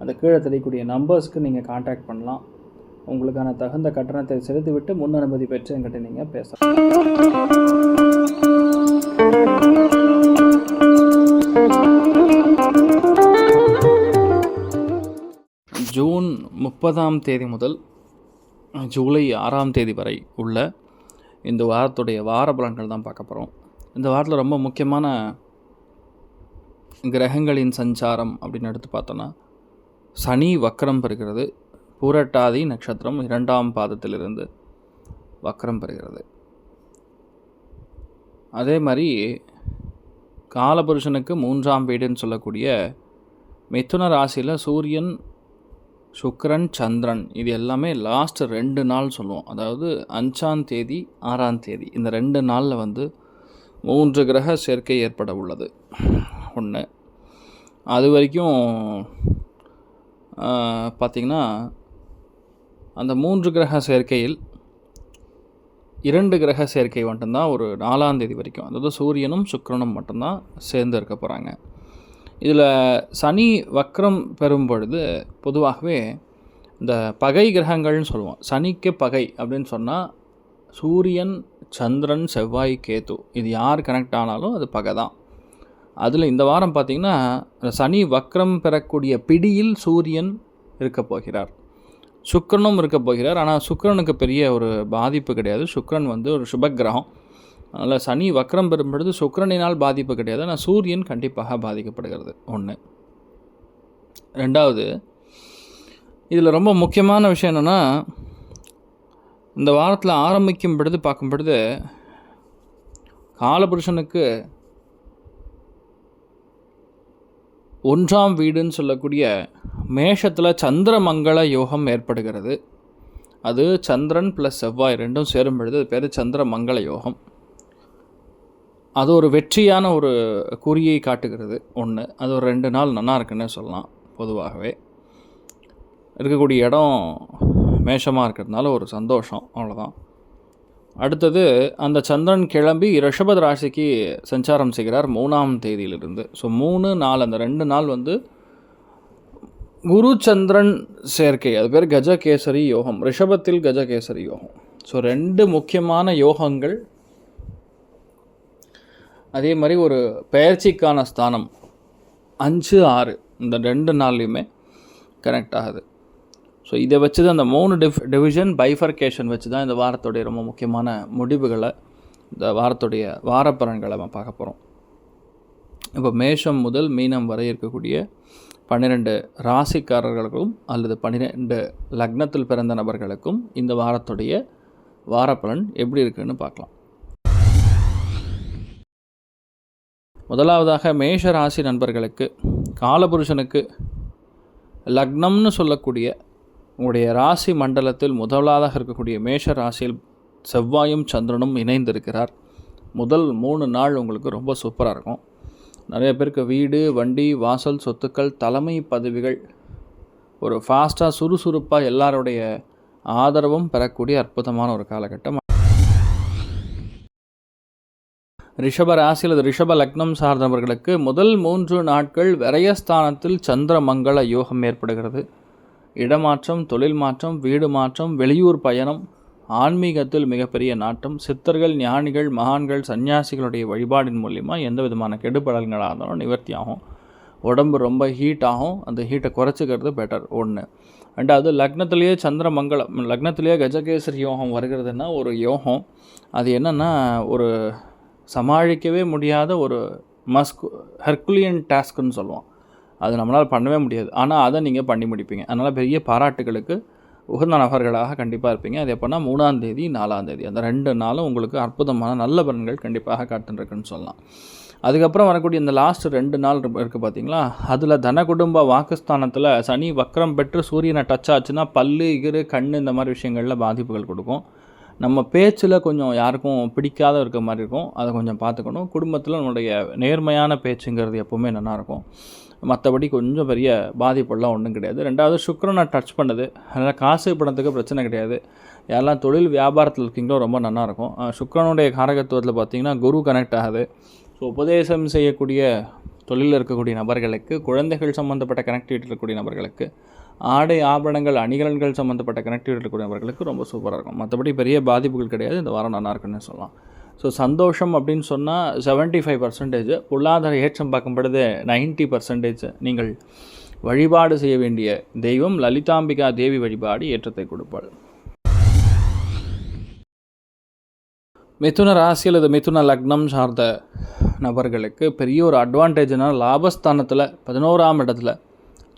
அந்த கீழே தெரியக்கூடிய நம்பர்ஸ்க்கு நீங்கள் காண்டாக்ட் பண்ணலாம். உங்களுக்கான தகுந்த கட்டணத்தை செலுத்திவிட்டு முன் அனுமதி பெற்று என்கிட்ட நீங்கள் பேசலாம். ஜூன் முப்பதாம் தேதி முதல் ஜூலை ஆறாம் தேதி வரை உள்ள இந்த வாரத்துடைய வார பலன்கள் தான் பார்க்க போகிறோம் இந்த வாரத்தில் ரொம்ப முக்கியமான கிரகங்களின் சஞ்சாரம் அப்படின்னு எடுத்து பார்த்தோன்னா சனி வக்கரம் பெறுகிறது பூரட்டாதி நட்சத்திரம் இரண்டாம் பாதத்திலிருந்து வக்கரம் பெறுகிறது. அதே மாதிரி காலபுருஷனுக்கு மூன்றாம் வீடுன்னு சொல்லக்கூடிய மிதுன ராசியில் சூரியன் சுக்கரன் சந்திரன் இது எல்லாமே லாஸ்ட் ரெண்டு நாள் சொல்லுவோம். அதாவது அஞ்சாம் தேதி ஆறாம் தேதி. இந்த ரெண்டு நாளில் வந்து மூன்று கிரக சேர்க்கை ஏற்பட உள்ளது. ஒன்று அது வரைக்கும் பார்த்திங்கன்னா அந்த மூன்று கிரக சேர்க்கையில் இரண்டு கிரக சேர்க்கை மட்டும்தான் ஒரு நாலாம் தேதி வரைக்கும். அதாவது சூரியனும் சுக்கிரனும் மட்டும்தான் சேர்ந்து இருக்க போகிறாங்க இதில் சனி வக்ரம் பெறும் பொழுது பொதுவாகவே இந்த பகை கிரகங்கள்னு சொல்லுவோம். சனிக்கு பகை அப்படின்னு சொன்னால் சூரியன் சந்திரன் செவ்வாய் கேத்து இது யார் கனெக்ட் ஆனாலும் அது பகை தான். அதில் இந்த வாரம் பார்த்திங்கன்னா சனி வக்ரம் பெறக்கூடிய பிடியில் சூரியன் இருக்க போகிறார். சுக்கரனும் இருக்க போகிறார். ஆனால் சுக்கரனுக்கு பெரிய ஒரு பாதிப்பு கிடையாது. சுக்கரன் வந்து ஒரு சுபக்கிரகம் அதனால் சனி வக்ரம் பெறும் பொழுது சுக்கரனினால் பாதிப்பு கிடையாது. ஆனால் சூரியன் கண்டிப்பாக பாதிக்கப்படுகிறது. ஒன்று ரெண்டாவது இதில் ரொம்ப முக்கியமான விஷயம் என்னென்னா இந்த வாரத்தில் ஆரம்பிக்கும் பொழுது பார்க்கும் பொழுது காலபுருஷனுக்கு ஒன்றாம் வீடுன்னு சொல்லக்கூடிய மேஷத்தில் சந்திரமங்கள யோகம் ஏற்படுகிறது. அது சந்திரன் ப்ளஸ் செவ்வாய் ரெண்டும் சேரும் பொழுது அது பேர் சந்திரமங்கள யோகம். அது ஒரு வெற்றியான ஒரு குறியை காட்டுகிறது. ஒன்று அது ஒரு ரெண்டு நாள் நல்லா இருக்குன்னு சொல்லலாம் பொதுவாகவே. இருக்கக்கூடிய இடம் மேஷமாக இருக்கிறதுனால ஒரு சந்தோஷம் அவ்வளோதான் அடுத்தது அந்த சந்திரன் கிளம்பி ரிஷபத் ராசிக்கு சஞ்சாரம் செய்கிறார் மூணாம் தேதியிலிருந்து. ஸோ மூணு நாள் அந்த ரெண்டு நாள் வந்து குரு சந்திரன் சேர்க்கை. அது பேர் கஜகேசரி யோகம். ரிஷபத்தில் கஜகேசரி யோகம். ஸோ ரெண்டு முக்கியமான யோகங்கள். அதே மாதிரி ஒரு பெயர்ச்சிக்கான ஸ்தானம். அஞ்சு ஆறு. இந்த ரெண்டு நாள்லையுமே கனெக்ட் ஆகுது. ஸோ இதை வச்சு தான் அந்த மூணு டிஃப் டிவிஷன் பைஃபர்கேஷன் வச்சு தான் இந்த வாரத்துடைய ரொம்ப முக்கியமான முடிவுகளை இந்த வாரத்துடைய வாரப்பலன்களை நம்ம பார்க்க போகிறோம் இப்போ மேஷம் முதல் மீனம் வரை இருக்கக்கூடிய பன்னிரெண்டு ராசிக்காரர்களுக்கும் அல்லது பன்னிரெண்டு லக்னத்தில் பிறந்த நபர்களுக்கும் இந்த வாரத்துடைய வாரப்பலன் எப்படி இருக்குன்னு பார்க்கலாம். முதலாவதாக மேஷ ராசி நண்பர்களுக்கு காலபுருஷனுக்கு லக்னம்னு சொல்லக்கூடிய உங்களுடைய ராசி மண்டலத்தில் முதலாவதாக இருக்கக்கூடிய மேஷ ராசியில் செவ்வாயும் சந்திரனும் இணைந்திருக்கிறார். முதல் மூணு நாள் உங்களுக்கு ரொம்ப சூப்பராக இருக்கும். நிறைய பேருக்கு வீடு வண்டி வாசல் சொத்துக்கள் தலைமை பதவிகள் ஒரு ஃபாஸ்ட்டாக சுறுசுறுப்பாக எல்லாருடைய ஆதரவும் பெறக்கூடிய அற்புதமான ஒரு காலகட்டம். ரிஷப ராசி அல்லது ரிஷப லக்னம் சார்ந்தவர்களுக்கு முதல் மூன்று நாட்கள் விரயஸ்தானத்தில் சந்திர மங்கள யோகம் ஏற்படுகிறது. இடமாற்றம் தொழில் மாற்றம் வீடு மாற்றம் வெளியூர் பயணம் ஆன்மீகத்தில் மிகப்பெரிய நாட்டம் சித்தர்கள் ஞானிகள் மகான்கள் சன்னியாசிகளுடைய வழிபாடின் மூலிமா எந்த விதமான கெடுபடல்களாக இருந்தாலும் நிவர்த்தி ஆகும். உடம்பு ரொம்ப ஹீட் ஆகும். அந்த ஹீட்டை குறைச்சிக்கிறது பெட்டர் ஒன்று ரெண்டாவது லக்னத்திலேயே சந்திர மங்களம் லக்னத்திலேயே கஜகேசரி யோகம் வருகிறதுனா ஒரு யோகம். அது என்னென்னா ஒரு சமாளிக்கவே முடியாத ஒரு மஸ்கு ஹெர்குலியன் டாஸ்க்குன்னு சொல்லுவோம் அது நம்மளால் பண்ணவே முடியாது. ஆனால் அதை நீங்கள் பண்ணி முடிப்பீங்க. அதனால் பெரிய பாராட்டுகளுக்கு உகந்த நபர்களாக கண்டிப்பாக இருப்பீங்க. அது எப்போனா மூணாம் தேதி நாலாம் தேதி. அந்த ரெண்டு நாளும் உங்களுக்கு அற்புதமான நல்ல பலன்கள் கண்டிப்பாக காட்டுருக்குன்னு சொல்லலாம். அதுக்கப்புறம் வரக்கூடிய இந்த லாஸ்ட் ரெண்டு நாள் இருக்குது பார்த்தீங்களா? அதில் தன குடும்ப வாக்குஸ்தானத்தில் சனி வக்கரம் பெற்று சூரியனை டச் ஆச்சுன்னா பல்லு இகிரு கண் இந்த மாதிரி விஷயங்களில் பாதிப்புகள் கொடுக்கும். நம்ம பேச்சில் கொஞ்சம் யாருக்கும் பிடிக்காத இருக்க மாதிரி இருக்கும். அதை கொஞ்சம் பார்த்துக்கணும். குடும்பத்தில் நம்மளுடைய நேர்மையான பேச்சுங்கிறது எப்போவுமே நல்லாயிருக்கும். மற்றபடி கொஞ்சம் பெரிய பாதிப்புலாம் ஒன்றும் கிடையாது. ரெண்டாவது சுக்கரனை டச் பண்ணுது. அதனால் காசு பணத்துக்கு பிரச்சனை கிடையாது. யாரெல்லாம் தொழில் வியாபாரத்தில் இருக்கீங்களோ ரொம்ப நல்லாயிருக்கும் சுக்கரனுடைய காரகத்துவத்தில் பார்த்திங்கன்னா குரு கனெக்ட் ஆகுது. ஸோ உபதேசம் செய்யக்கூடிய தொழிலில் இருக்கக்கூடிய நபர்களுக்கு குழந்தைகள் சம்மந்தப்பட்ட கனெக்டிவிட்டி இருக்கக்கூடிய நபர்களுக்கு ஆடை ஆபரணங்கள் அணிகலன்கள் சம்மந்தப்பட்ட கனெக்டிவிட்டி இருக்கக்கூடிய நபர்களுக்கு ரொம்ப சூப்பராக இருக்கும். மற்றபடி பெரிய பாதிப்புகள் கிடையாது. இந்த வாரம் நல்லா இருக்குன்னு சொல்லலாம். ஸோ சந்தோஷம் அப்படின்னு சொன்னால் செவன்ட்டி ஃபைவ் பர்சன்டேஜ் பொருளாதார ஏற்றம் பார்க்கும்பொழுது நைன்ட்டி பர்சன்டேஜ் நீங்கள் வழிபாடு செய்ய வேண்டிய தெய்வம் லலிதாம்பிகா தேவி வழிபாடு ஏற்றத்தை கொடுப்பாள். மிதுன ராசி அல்லது மிதுன லக்னம் சார்ந்த நபர்களுக்கு பெரிய ஒரு அட்வான்டேஜ்னால் லாபஸ்தானத்தில் பதினோராம் இடத்துல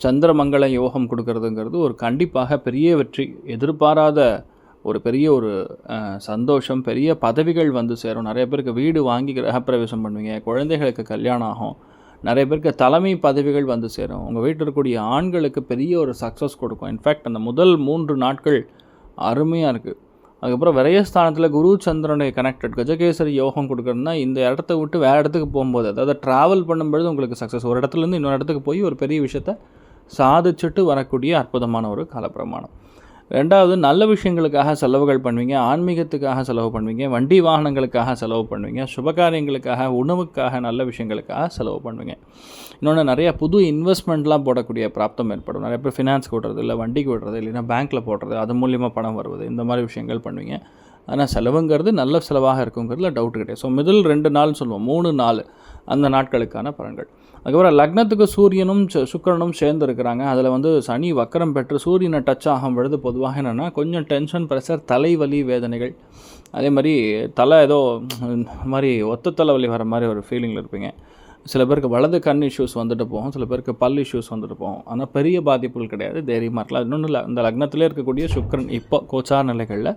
சந்திரமங்கள யோகம் கொடுக்கறதுங்கிறது ஒரு கண்டிப்பாக பெரிய வெற்றி. எதிர்பாராத ஒரு பெரிய ஒரு சந்தோஷம் பெரிய பதவிகள் வந்து சேரும். நிறைய பேருக்கு வீடு வாங்கி கிரகப்பிரவேசம் பண்ணுவீங்க. குழந்தைகளுக்கு கல்யாணம் ஆகும். நிறைய பேருக்கு தலைமை பதவிகள் வந்து சேரும். உங்கள் வீட்டில் இருக்கக்கூடிய ஆண்களுக்கு பெரிய ஒரு சக்ஸஸ் கொடுக்கும். இன்ஃபேக்ட் அந்த முதல் மூன்று நாட்கள் அருமையாக இருக்குது அதுக்கப்புறம் விரயஸ்தானத்தில் குரு சந்திரனுடைய கனெக்டட் கஜகேசரி யோகம் கொடுக்குறதுனா இந்த இடத்த விட்டு வேறு இடத்துக்கு போகும்போது அதாவது ட்ராவல் பண்ணும்பொழுது உங்களுக்கு சக்ஸஸ் ஒரு இடத்துலேருந்து இன்னொரு இடத்துக்கு போய் ஒரு பெரிய விஷயத்த சாதிச்சுட்டு வரக்கூடிய அற்புதமான ஒரு காலப்பிரமாணம். ரெண்டாவது நல்ல விஷயங்களுக்காக செலவுகள் பண்ணுவீங்க ஆன்மீகத்துக்காக செலவு பண்ணுவீங்க வண்டி வாகனங்களுக்காக செலவு பண்ணுவீங்க சுபகாரியங்களுக்காக உணவுக்காக நல்ல விஷயங்களுக்காக செலவு பண்ணுவீங்க. இன்னொன்று நிறைய புது இன்வெஸ்ட்மெண்ட்லாம் போடக்கூடிய பிராப்தம் ஏற்படும். நிறைய பேர் ஃபினான்ஸ் விடுறது இல்லை வண்டிக்கு விடுறது இல்லைன்னா பேங்க்கில் போடுறது அது மூலியமாக பணம் வருவது இந்த மாதிரி விஷயங்கள் பண்ணுவீங்க. ஆனால் செலவுங்கிறது நல்ல செலவாக இருக்குங்கிறதுல டவுட் கிடையாது. ஸோ முதல் ரெண்டு நாள்னு சொல்லுவோம் மூணு நாள் அந்த நாட்களுக்கான பலன்கள். அதுக்கப்புறம் லக்னத்துக்கு சூரியனும் சுக்கரனும் சேர்ந்து இருக்கிறாங்க அதில் வந்து சனி வக்கரம் பெற்று சூரியனை டச் ஆகும் பொழுது பொதுவாக என்னென்னா கொஞ்சம் டென்ஷன் ப்ரெஷர் தலைவலி வேதனைகள். அதே மாதிரி தலை ஏதோ மாதிரி ஒத்த தலைவலி வர மாதிரி ஒரு ஃபீலிங்கில் இருப்பீங்க. சில பேருக்கு வலது கண் இஷ்யூஸ் வந்துட்டு போகும். சில பேருக்கு பல் இஷ்யூஸ் வந்துட்டு போகும். ஆனால் பெரிய பாதிப்புகள் கிடையாது. தைரியமாக இருக்கலாம். இன்னொன்று இல்லை. இந்த லக்னத்திலே இருக்கக்கூடிய சுக்கரன் இப்போ கோச்சார் நிலைகளில்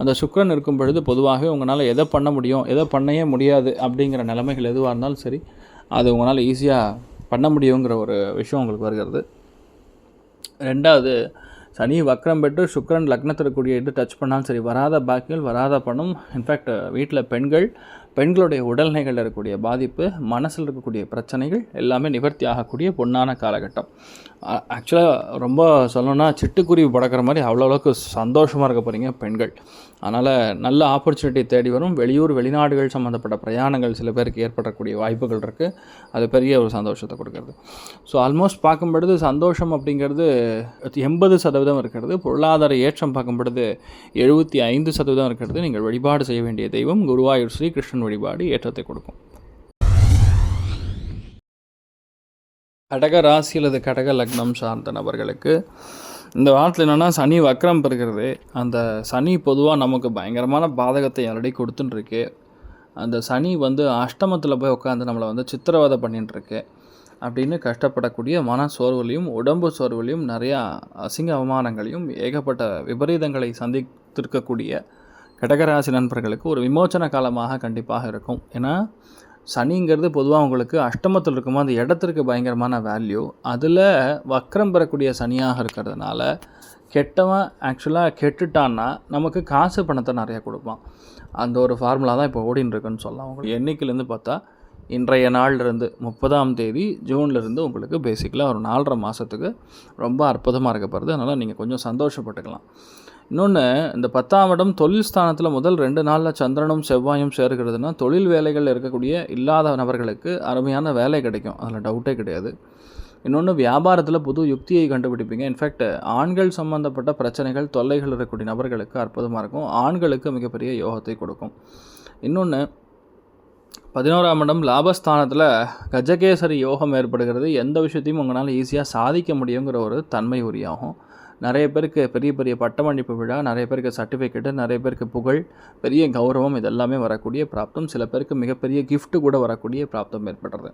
அந்த சுக்கரன் இருக்கும் பொழுது பொதுவாகவே உங்களால் எதை பண்ண முடியும் எதை பண்ணவே முடியாது அப்படிங்கிற நிலைமைகள் எதுவாக இருந்தாலும் சரி அது உங்களால் ஈஸியாக பண்ண முடியுங்கிற ஒரு விஷயம் உங்களுக்கு வருகிறது. ரெண்டாவது சனி வக்ரம் பெற்று சுக்கரன் லக்னத்திற்குரிய இது டச் பண்ணாலும் சரி வராத பாக்கியங்கள் வராத பணம் இன்ஃபேக்ட் வீட்டில் பெண்கள் பெண்களுடைய உடல்நிலைகளில் இருக்கக்கூடிய பாதிப்பு மனசில் இருக்கக்கூடிய பிரச்சனைகள் எல்லாமே நிவர்த்தி ஆகக்கூடிய பொன்னான காலகட்டம். ஆக்சுவலாக ரொம்ப சொல்லணும்னா சிட்டுக்குருவி படக்கிற மாதிரி அவ்வளோ அளவுக்கு சந்தோஷமாக இருக்க போகிறீங்க பெண்கள். அதனால் நல்ல ஆப்பர்ச்சுனிட்டி தேடி வரும். வெளியூர் வெளிநாடுகள் சம்மந்தப்பட்ட பிரயாணங்கள் சில பேருக்கு ஏற்படக்கூடிய வாய்ப்புகள் இருக்குது அது பெரிய ஒரு சந்தோஷத்தை கொடுக்கறது. ஸோ ஆல்மோஸ்ட் பார்க்கும்பொழுது சந்தோஷம் அப்படிங்கிறது எண்பது சதவீதம் இருக்கிறது. பொருளாதார ஏற்றம் பார்க்கும்பொழுது எழுபத்தி ஐந்து சதவீதம் இருக்கிறது. நீங்கள் வழிபாடு செய்ய வேண்டிய தெய்வம் குருவாயூர் ஸ்ரீகிருஷ்ணன் வழிபாடு ஏற்றத்தை கொடுக்கும். கடக ராசி கடக லக்னம் சார்ந்த நபர்களுக்கு இந்த வாரத்தில் என்னென்னா சனி வக்கரம் பெறுகிறது அந்த சனி பொதுவாக நமக்கு பயங்கரமான பாதகத்தை ஆல்ரெடி கொடுத்துட்டுருக்கு அந்த சனி வந்து அஷ்டமத்தில் போய் உட்காந்து நம்மளை வந்து சித்திரவதை பண்ணிட்டுருக்கு அப்படின்னு கஷ்டப்படக்கூடிய மன சோர்வுலையும் உடம்பு சோர்வுலையும் நிறையா அசிங்க அவமானங்களையும் ஏகப்பட்ட விபரீதங்களை சந்தித்திருக்கக்கூடிய கடகராசி நண்பர்களுக்கு ஒரு விமோச்சன காலமாக கண்டிப்பாக இருக்கும். ஏன்னா சனிங்கிறது பொதுவாக உங்களுக்கு அஷ்டமத்தில் இருக்குமோ அந்த இடத்திற்கு பயங்கரமான வேல்யூ அதில் வக்கரம் பெறக்கூடிய சனியாக இருக்கிறதுனால கெட்டவன் ஆக்சுவலாக கெட்டுட்டான்னா நமக்கு காசு பணத்தை நிறையா கொடுப்பான். அந்த ஒரு ஃபார்முலா தான் இப்போ ஓடின்னு சொல்லலாம். உங்களுக்கு எண்ணிக்கையிலேருந்து பார்த்தா இன்றைய நாள்லேருந்து முப்பதாம் தேதி ஜூன்லேருந்து உங்களுக்கு பேசிக்கலாக ஒரு நாலரை மாதத்துக்கு ரொம்ப அற்புதமாக இருக்கப்படுது அதனால் நீங்கள் கொஞ்சம் சந்தோஷப்பட்டுக்கலாம். இன்னொன்று இந்த பத்தாம் இடம் தொழில் ஸ்தானத்தில் முதல் ரெண்டு நாளில் சந்திரனும் செவ்வாயும் சேர்க்கிறதுனா தொழில் வேலைகள் இருக்கக்கூடிய இல்லாத நபர்களுக்கு அருமையான வேலை கிடைக்கும். அதில் டவுட்டே கிடையாது. இன்னொன்று வியாபாரத்தில் புது யுக்தியை கண்டுபிடிப்பீங்க. இன்ஃபேக்ட் ஆண்கள் சம்மந்தப்பட்ட பிரச்சனைகள் தொல்லைகள் இருக்கக்கூடிய நபர்களுக்கு அற்புதமாக இருக்கும். ஆண்களுக்கு மிகப்பெரிய யோகத்தை கொடுக்கும். இன்னொன்று பதினோராம் இடம் லாபஸ்தானத்தில் கஜகேசரி யோகம் ஏற்படுகிறது. எந்த விஷயத்தையும் உங்களால் ஈஸியாக சாதிக்க முடியுங்கிற ஒரு தன்மை உரியாகும். நிறைய பேருக்கு பெரிய பெரிய பட்டமளிப்பு விழா நிறைய பேருக்கு சர்டிஃபிகேட்டு நிறைய பேருக்கு புகழ் பெரிய கௌரவம் இதெல்லாமே வரக்கூடிய பிராப்தம். சில பேருக்கு மிகப்பெரிய கிஃப்ட்டு கூட வரக்கூடிய பிராப்தம் ஏற்படுறது.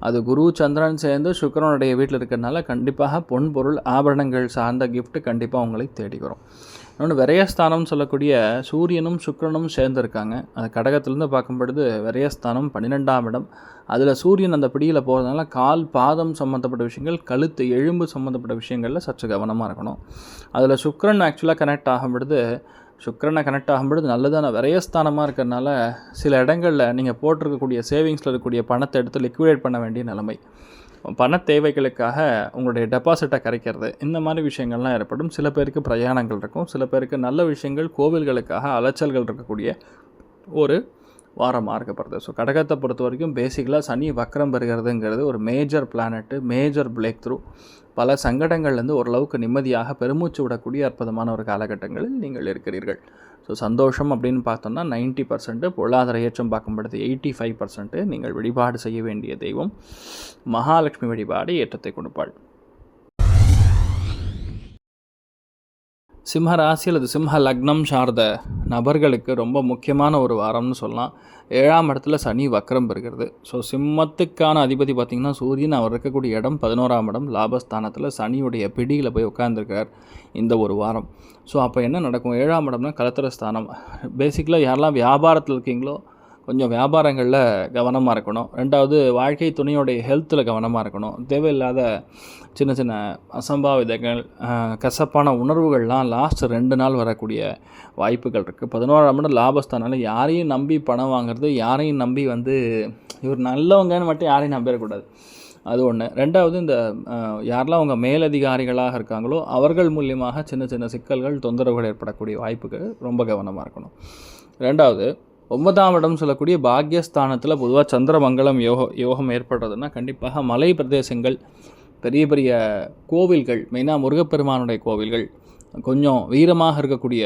அது குரு சந்திரன் சேர்ந்து சுக்கரனுடைய வீட்டில் இருக்கிறதுனால கண்டிப்பாக பொன் பொருள் ஆபரணங்கள் சார்ந்த கிஃப்ட்டு கண்டிப்பாக உங்களை தேடி வரும். இன்னொன்று விரயஸ்தானம்னு சொல்லக்கூடிய சூரியனும் சுக்கரனும் சேர்ந்துருக்காங்க. அது கடகத்திலேருந்து பார்க்கும்பொழுது விரயஸ்தானம் பன்னிரெண்டாம் இடம். அதில் சூரியன் அந்த பிடியில் போகிறதுனால கால் பாதம் சம்மந்தப்பட்ட விஷயங்கள் கழுத்து எலும்பு சம்மந்தப்பட்ட விஷயங்களில் சற்று கவனமாக இருக்கணும். அதில் சுக்கரன் ஆக்சுவலாக கனெக்ட் ஆகும்பொழுது சுக்கரனை கனெக்ட் ஆகும் பொழுது நல்லதான விரயஸ்தானமாக இருக்கிறதுனால சில இடங்களில் நீங்கள் போட்டிருக்கக்கூடிய சேவிங்ஸில் இருக்கக்கூடிய பணத்தை எடுத்து லிக்விடேட் பண்ண வேண்டிய நிலைமை. பண தேவைகளுக்காக உங்களுடைய டெபாசிட்டை கரைக்கிறது. இந்த மாதிரி விஷயங்கள்லாம் ஏற்படும். சில பேருக்கு பிரயாணங்கள் இருக்கும். சில பேருக்கு நல்ல விஷயங்கள் கோவில்களுக்காக அலைச்சல்கள் இருக்கக்கூடிய ஒரு வாரமாக இருக்கப்படுது ஸோ கடகத்தை பொறுத்த வரைக்கும் பேசிக்கலாக சனி வக்கரம் பெறுகிறதுங்கிறது ஒரு major planet major breakthrough பல சங்கடங்கள்லேருந்து ஓரளவுக்கு நிம்மதியாக பெருமூச்சு விடக்கூடிய அற்புதமான ஒரு காலகட்டங்களில் நீங்கள் இருக்கிறீர்கள். ஸோ சந்தோஷம் அப்படின்னு பார்த்தோம்னா நைன்ட்டி பர்சன்ட்டு பொருளாதார ஏற்றம் பார்க்கும்படுது எயிட்டி ஃபைவ் பர்சன்ட்டு நீங்கள் வழிபாடு செய்ய வேண்டிய தெய்வம். மகாலட்சுமி வழிபாடு ஏற்றத்தை கொடுப்பாள். சிம்ம ராசி அல்லது சிம்ம லக்னம் சார்ந்த நபர்களுக்கு ரொம்ப முக்கியமான ஒரு வாரம்னு சொல்லலாம். ஏழாம் இடத்துல சனி வக்கரம் பெறுகிறது. ஸோ சிம்மத்துக்கான அதிபதி பார்த்திங்கன்னா சூரியன் அவர் இருக்கக்கூடிய இடம் பதினோராம் இடம். லாபஸ்தானத்தில் சனியுடைய பிடியில் போய் உட்காந்துருக்கார் இந்த ஒரு வாரம். ஸோ அப்போ என்ன நடக்கும்? ஏழாம் இடம்னா கலத்திர ஸ்தானம். பேசிக்கலாக யாரெல்லாம் வியாபாரத்தில் இருக்கீங்களோ கொஞ்சம் வியாபாரங்களில் கவனமாக இருக்கணும். ரெண்டாவது வாழ்க்கை துணையோடைய ஹெல்த்தில் கவனமாக இருக்கணும். தேவையில்லாத சின்ன சின்ன அசம்பாவிதங்கள் கசப்பான உணர்வுகள்லாம் லாஸ்ட் ரெண்டு நாள் வரக்கூடிய வாய்ப்புகள் இருக்குது பதினோராம் இடம் லாபஸ்தானால யாரையும் நம்பி பணம் வாங்குறது யாரையும் நம்பி வந்து இவர் நல்லவங்கன்னு மட்டும் யாரையும் நம்பிடக்கூடாது அது ஒன்று ரெண்டாவது இந்த யாரெல்லாம் அவங்க மேலதிகாரிகளாக இருக்காங்களோ அவர்கள் மூலியமாக சின்ன சின்ன சிக்கல்கள் தொந்தரவுகள் ஏற்படக்கூடிய வாய்ப்புகள் ரொம்ப கவனமாக இருக்கணும். ரெண்டாவது ஒன்பதாம் இடம் சொல்லக்கூடிய பாக்யஸ்தானத்தில் பொதுவாக சந்திரமங்கலம் யோக யோகம் ஏற்படுறதுன்னா கண்டிப்பாக மலை பிரதேசங்கள் பெரிய பெரிய கோவில்கள் மெயினாக முருகப்பெருமானுடைய கோவில்கள் கொஞ்சம் வீரமாக இருக்கக்கூடிய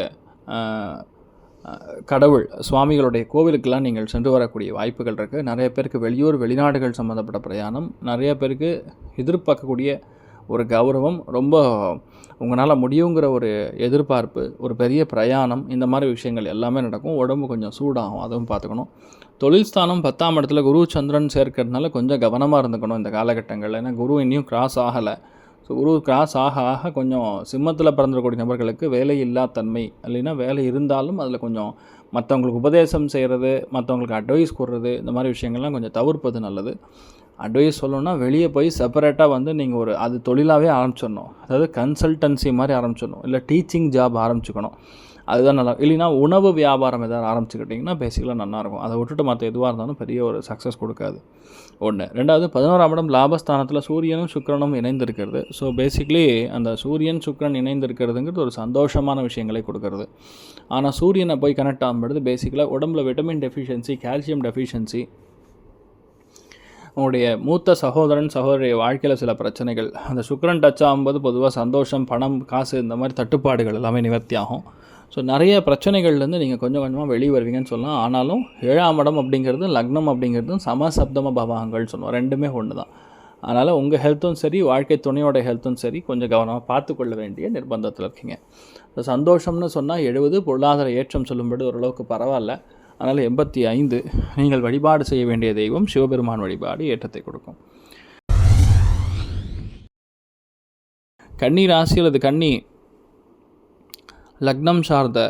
கடவுள் சுவாமிகளுடைய கோவிலுக்கெல்லாம் நீங்கள் சென்று வரக்கூடிய வாய்ப்புகள் இருக்குது நிறைய பேருக்கு வெளியூர் வெளிநாடுகள் சம்மந்தப்பட்ட பிரயாணம். நிறைய பேருக்கு எதிர்பார்க்கக்கூடிய ஒரு கௌரவம். ரொம்ப உங்களால் முடியுங்கிற ஒரு எதிர்பார்ப்பு ஒரு பெரிய பிரயாணம் இந்த மாதிரி விஷயங்கள் எல்லாமே நடக்கும். உடம்பு கொஞ்சம் சூடாகும் அதுவும் பார்த்துக்கணும். தொழில் ஸ்தானம் பத்தாம் இடத்துல குரு சந்திரன் சேர்க்கறதுனால கொஞ்சம் கவனமாக இருந்துக்கணும் இந்த காலகட்டங்களில். ஏன்னா குரு இன்னும் கிராஸ் ஆகலை. ஸோ குரு கிராஸ் ஆக ஆக கொஞ்சம் சிம்மத்தில் பிறந்திருக்கக்கூடிய நபர்களுக்கு வேலை இல்லா தன்மை இல்லைன்னா வேலை இருந்தாலும் அதில் கொஞ்சம் மற்றவங்களுக்கு உபதேசம் செய்கிறது மற்றவங்களுக்கு அட்வைஸ் கொடுறது இந்த மாதிரி விஷயங்கள்லாம் கொஞ்சம் தவிர்ப்பது நல்லது. அட்வைஸ் சொல்லணும்னா வெளியே போய் செப்பரேட்டாக வந்து நீங்கள் ஒரு அது தொழிலாகவே ஆரம்பிச்சிடணும். அதாவது கன்சல்டன்சி மாதிரி ஆரம்பிச்சிடணும். இல்லை டீச்சிங் ஜாப் ஆரம்பிச்சுக்கணும். அதுதான் நல்லா இல்லைன்னா உணவு வியாபாரம் எதாவது ஆரம்பிச்சுக்கிட்டிங்கன்னா பேசிக்கலாக நல்லாயிருக்கும் அதை விட்டுட்டு மற்ற எதுவாக இருந்தாலும் பெரிய ஒரு சக்ஸஸ் கொடுக்காது. ஒன்று ரெண்டாவது பதினோராம் இடம் லாபஸ்தானத்தில் சூரியனும் சுக்கரனும் இணைந்திருக்கிறது. ஸோ பேசிக்லி அந்த சூரியன் சுக்கரன் இணைந்திருக்கிறதுங்கிறது ஒரு சந்தோஷமான விஷயங்களை கொடுக்கறது. ஆனால் சூரியனை போய் கனெக்ட் ஆகும்பொழுது பேசிக்கலாக உடம்புல விட்டமின் டெஃபிஷியன்சி கால்சியம் டெஃபிஷியன்சி உங்களுடைய மூத்த சகோதரன் சகோதரிய வாழ்க்கையில் சில பிரச்சனைகள். அந்த சுக்கரன் டச் ஆகும்போது பொதுவாக சந்தோஷம் பணம் காசு இந்த மாதிரி தட்டுப்பாடுகள் எல்லாமே நிவர்த்தி ஆகும். ஸோ நிறைய பிரச்சனைகள்லேருந்து நீங்கள் கொஞ்சம் கொஞ்சமாக வெளியே வருவீங்கன்னு சொல்லலாம். ஆனாலும் ஏழாம் இடம் அப்படிங்கிறது லக்னம் அப்படிங்கிறதும் சமசப்தம பவாங்கள் சொல்லுவோம். ரெண்டுமே ஒன்று தான். அதனால் உங்கள் ஹெல்த்தும் சரி வாழ்க்கை துணையோட ஹெல்த்தும் சரி. கொஞ்சம் கவனமாக பார்த்துக்கொள்ள வேண்டிய நிர்பந்தத்தில் இருக்கீங்க. ஸோ சந்தோஷம்னு சொன்னால் எழுபது பொருளாதார ஏற்றம் சொல்லும்போது ஓரளவுக்கு பரவாயில்ல. அதனால் எண்பத்தி ஐந்து நீங்கள் வழிபாடு செய்ய வேண்டிய தெய்வம் சிவபெருமான் வழிபாடு ஏற்றத்தை கொடுக்கும். கன்னி ராசி அல்லது கன்னி லக்னம் சார்ந்த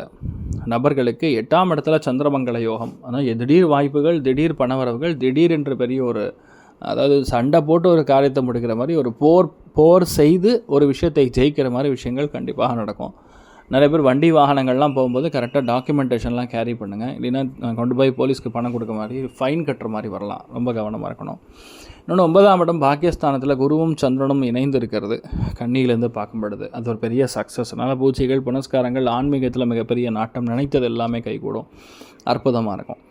நபர்களுக்கு எட்டாம் இடத்துல சந்திரமங்கல யோகம். ஆனால் திடீர் வாய்ப்புகள் திடீர் பணவரவுகள் திடீர் என்று பெரிய ஒரு அதாவது சண்டை போட்டு ஒரு காரியத்தை முடிக்கிற மாதிரி ஒரு போர் போர் செய்து ஒரு விஷயத்தை ஜெயிக்கிற மாதிரி விஷயங்கள் கண்டிப்பாக நடக்கும். நிறைய பேர் வண்டி வாகனங்கள்லாம் போகும்போது கரெக்டாக டாக்குமெண்டேஷன்லாம் கேரி பண்ணுங்கள் இல்லைன்னா கொண்டு போய் போலீஸ்க்கு பணம் கொடுக்க மாதிரி ஃபைன் கட்டுற மாதிரி வரலாம். ரொம்ப கவனமாக இருக்கணும். இன்னொன்று ஒன்பதாம் இடம் பாக்கியஸ்தானத்தில் குருவும் சந்திரனும் இணைந்து இருக்கிறது. கண்ணியிலேருந்து பார்க்கும்பொழுது அது ஒரு பெரிய சக்ஸஸ் அதனால் பூஜைகள் புனஸ்காரங்கள் ஆன்மீகத்தில் மிகப்பெரிய நாட்டம். நினைத்தது எல்லாமே கைகூடும். அற்புதமாக இருக்கும்.